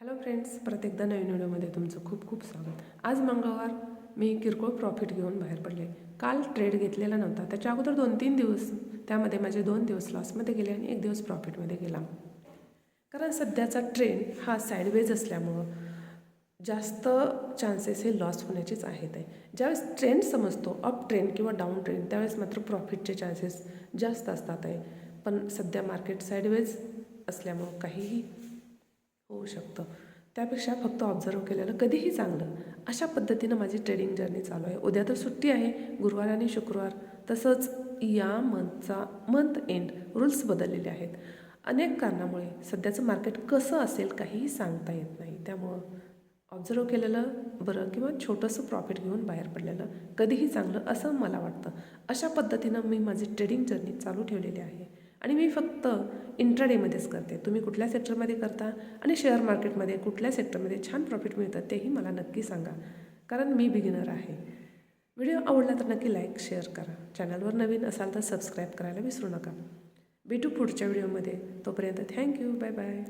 Hello friends प्रत्येकदा नवीन व्हिडिओमध्ये तुमचं खूप खूप स्वागत. आज मंगळवार मी किरकोळ प्रॉफिट घेऊन बाहेर पडले. काल ट्रेड घेतलेला नव्हता त्याच्या अगोदर दोन तीन दिवस त्यामध्ये माझे दोन दिवस लॉसमध्ये गेले आणि एक दिवस प्रॉफिटमध्ये गेला. कारण सध्याचा ट्रेंड हा साईडवेज असल्यामुळं जास्त चान्सेस हे लॉस होण्याचेच आहेत. आहे ज्यावेळेस ट्रेंड समजतो अप ट्रेंड किंवा डाऊन ट्रेंड त्यावेळेस मात्र प्रॉफिटचे चान्सेस जास्त असतात. आहे पण सध्या मार्केट साईडवेज असल्यामुळं काहीही होऊ शकतं. त्यापेक्षा फक्त ऑब्झर्व केलेलं कधीही चांगलं. अशा पद्धतीनं माझी ट्रेडिंग जर्नी चालू आहे. उद्या तर सुट्टी आहे. गुरुवार आणि शुक्रवार. तसंच या मंथचा मंथ एंड रूल्स बदललेले आहेत. अनेक कारणामुळे सध्याचं मार्केट कसं असेल काहीही सांगता येत नाही. त्यामुळं ऑब्झर्व केलेलं बरं किंवा छोटंसं प्रॉफिट घेऊन बाहेर पडलेलं कधीही चांगलं असं मला वाटतं. अशा पद्धतीनं मी माझी ट्रेडिंग जर्नी चालू ठेवलेली आहे. आणि मी फक्त इंट्राडेमध्येच करते. तुम्ही कुठल्या सेक्टरमध्ये करता आणि शेअर मार्केटमध्ये कुठल्या सेक्टरमध्ये छान प्रॉफिट मिळतं तेही मला नक्की सांगा. कारण मी बिगिनर आहे. व्हिडिओ आवडला तर नक्की लाईक शेअर करा. चॅनलवर नवीन असाल तर सबस्क्राईब करायला विसरू नका. भेटू पुढच्या व्हिडिओमध्ये. तोपर्यंत थँक्यू बाय बाय